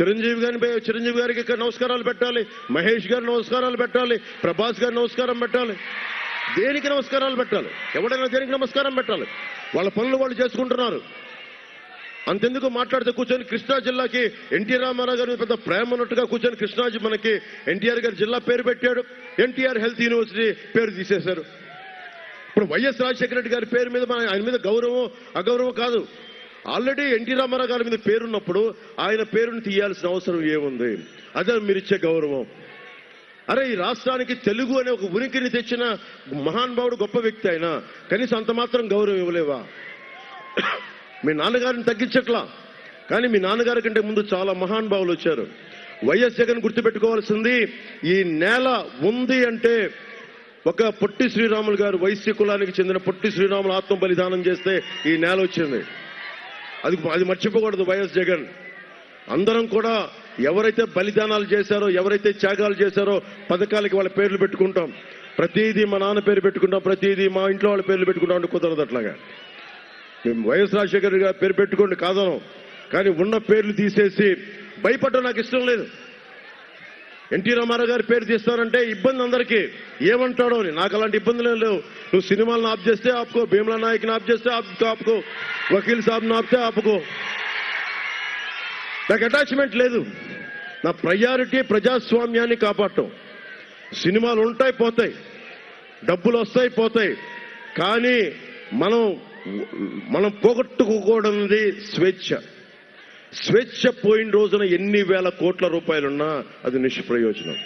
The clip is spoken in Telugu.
చిరంజీవి గారిని చిరంజీవి గారికి ఇక్కడ నమస్కారాలు పెట్టాలి. మహేష్ గారి నమస్కారాలు పెట్టాలి. ప్రభాస్ గారి నమస్కారం పెట్టాలి. దేనికి నమస్కారాలు పెట్టాలి? ఎవడైనా దేనికి నమస్కారం పెట్టాలి? వాళ్ళ పనులు వాళ్ళు చేసుకుంటున్నారు. అంతెందుకు మాట్లాడితే కూర్చొని కృష్ణా జిల్లాకి ఎన్టీ రామారావు గారి పెద్ద ప్రేమ ఉన్నట్టుగా కూర్చొని కృష్ణాజీ మనకి ఎన్టీఆర్ గారి జిల్లా పేరు పెట్టాడు. ఎన్టీఆర్ హెల్త్ యూనివర్సిటీ పేరు తీసేశారు. ఇప్పుడు వైఎస్ రాజశేఖర రెడ్డి గారి పేరు మీద మన ఆయన మీద గౌరవం అగౌరవం కాదు. ఆల్రెడీ ఎన్టీ రామారావు గారి మీద పేరున్నప్పుడు ఆయన పేరుని తీయాల్సిన అవసరం ఏముంది? అదే మీరు ఇచ్చే గౌరవం. అరే ఈ రాష్ట్రానికి తెలుగు అనే ఒక ఉనికిని తెచ్చిన మహానుభావుడు గొప్ప వ్యక్తి ఆయన. కనీసం అంత మాత్రం గౌరవం ఇవ్వలేవా? మీ నాన్నగారిని తగ్గించట్లా? కానీ మీ నాన్నగారి కంటే ముందు చాలా మహానుభావులు వచ్చారు. వైఎస్ జగన్ గుర్తుపెట్టుకోవాల్సింది ఈ నేల ఉంది అంటే ఒక పొట్టి శ్రీరాములు గారు వైశ్య కులానికి చెందిన పొట్టి శ్రీరాములు ఆత్మ బలిదానం చేస్తే ఈ నేల వచ్చింది. అది అది మర్చిపోకూడదు వైఎస్ జగన్. అందరం కూడా ఎవరైతే బలిదానాలు చేశారో ఎవరైతే త్యాగాలు చేశారో పథకాలకి వాళ్ళ పేర్లు పెట్టుకుంటాం. ప్రతిదీ మా నాన్న పేరు పెట్టుకుంటాం ప్రతిదీ మా ఇంట్లో వాళ్ళ పేర్లు పెట్టుకుంటాం అంటే కుదరదు అట్లాగా. మేము వైఎస్ రాజశేఖర్ గారు పేరు పెట్టుకోండి కాదను. కానీ ఉన్న పేర్లు తీసేసి భయపడడం నాకు ఇష్టం లేదు. ఎన్టీ రామారావు గారి పేరు తీస్తానంటే ఇబ్బంది అందరికీ. ఏమంటాడో అని. నాకు అలాంటి ఇబ్బందులు లేవు. నువ్వు సినిమాలను ఆప్ చేస్తే ఆపుకో. భీమలా నాయక్ని ఆప్ చేస్తే ఆపుకో. వకీల్ సాబ్ని ఆపితే ఆపుకో. నాకు అటాచ్మెంట్ లేదు. నా ప్రయారిటీ ప్రజాస్వామ్యాన్ని కాపాడటం. సినిమాలు ఉంటాయి పోతాయి. డబ్బులు వస్తాయి పోతాయి. కానీ మనం మనం పోగొట్టుకోకూడనిది స్వేచ్ఛ. స్వేచ్ఛ పోయిన రోజున ఎన్ని వేల కోట్ల రూపాయలున్నా అది నిష్ప్రయోజనం.